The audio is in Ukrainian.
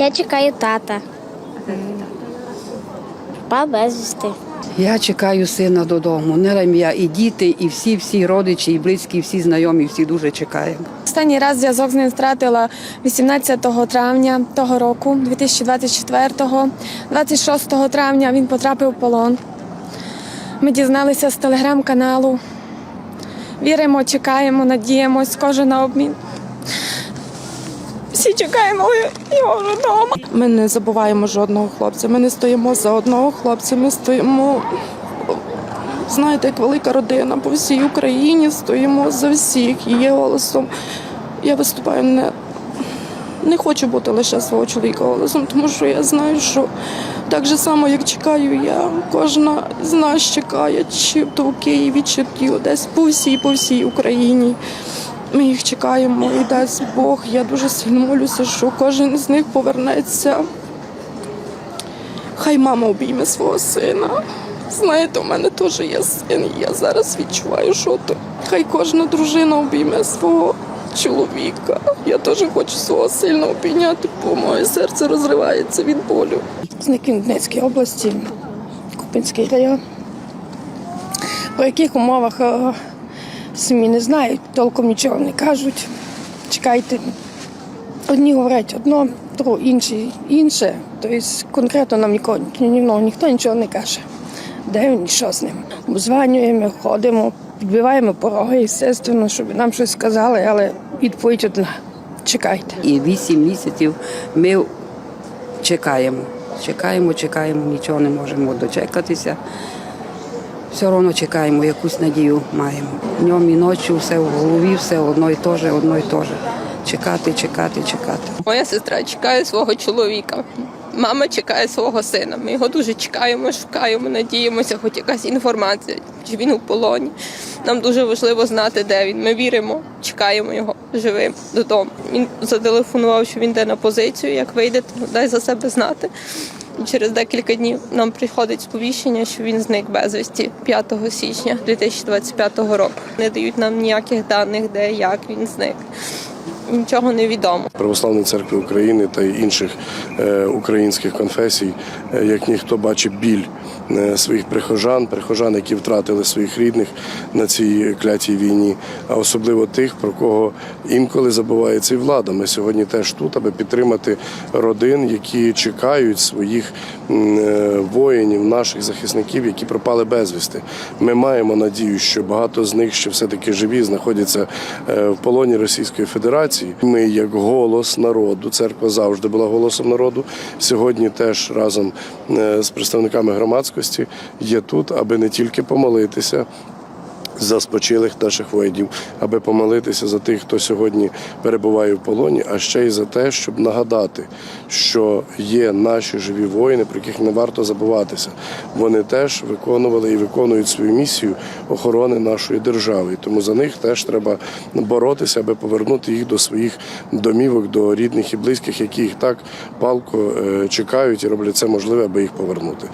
Я чекаю тата. Пав безвісти. Я чекаю сина додому. Не я і діти, і всі, всі родичі, і близькі, і всі знайомі, всі дуже чекаємо. Останній раз зв'язок з ним втратила 18 травня того року, 2024-го. 26 травня він потрапив в полон. Ми дізналися з телеграм-каналу. Віримо, чекаємо, надіємось, кожен на обмін. Всі чекаємо його вже вдома. Ми не забуваємо жодного хлопця. Ми не стоїмо за одного хлопця. Ми стоїмо, знаєте, як велика родина по всій Україні. Стоїмо за всіх. Є голосом. Я виступаю не, не хочу бути лише свого чоловіка голосом, тому що я знаю, що так же само, як чекаю я, кожна з нас чекає, чи то в Києві, чи ті десь по всій, по всій Україні. Ми їх чекаємо і дасть Бог. Я дуже сильно молюся, що кожен з них повернеться. Хай мама обійме свого сина. Знаєте, у мене теж є син, і я зараз відчуваю, що то. Хай кожна дружина обійме свого чоловіка. Я теж хочу свого сильно обійняти, бо моє серце розривається від болю. Зник він в Донецькій області, Купинський район. По яких умовах е, самі не знають, толком нічого не кажуть. Чекайте. Одні говорять одно, інші інше. Тобто конкретно нам нікого, ні, ну, ніхто нічого не каже. Де він що з ним? Обзванюємо, ходимо, підбиваємо пороги, естественно, щоб нам щось сказали, але відповідь одна. Чекайте. І вісім місяців ми чекаємо. Чекаємо, чекаємо, нічого не можемо дочекатися. Все одно чекаємо, якусь надію маємо. Днем і ночі все в голові, все одно і те же, одно і те же. Чекати, чекати, чекати. Моя сестра чекає свого чоловіка. Мама чекає свого сина. Ми його дуже чекаємо, шукаємо, надіємося, хоч якась інформація, чи він у полоні. Нам дуже важливо знати, де він. Ми віримо, чекаємо його живим додому. Він зателефонував, що він йде на позицію. Як вийде, то дай за себе знати. І через декілька днів нам приходить сповіщення, що він зник безвісті 5 січня 2025 року. Не дають нам ніяких даних, де як він зник. Нічого не відомо. Православної церкви України та інших е, українських конфесій, е, як ніхто бачить біль своїх прихожан, прихожан, які втратили своїх рідних на цій клятій війні, а особливо тих, про кого інколи забувається і влада. Ми сьогодні теж тут, аби підтримати родин, які чекають своїх е, воїнів, наших захисників, які пропали безвісти. Ми маємо надію, що багато з них ще все-таки живі, знаходяться е, в полоні Російської Федерації. Ми, як голос народу, церква завжди була голосом народу. Сьогодні теж разом е, з представниками громадськості є тут, аби не тільки помолитися. За спочилих наших воїнів, аби помолитися за тих, хто сьогодні перебуває в полоні, а ще й за те, щоб нагадати, що є наші живі воїни, про яких не варто забуватися. Вони теж виконували і виконують свою місію охорони нашої держави. І тому за них теж треба боротися, аби повернути їх до своїх домівок, до рідних і близьких, які їх так палко е, чекають і роблять це можливе, аби їх повернути.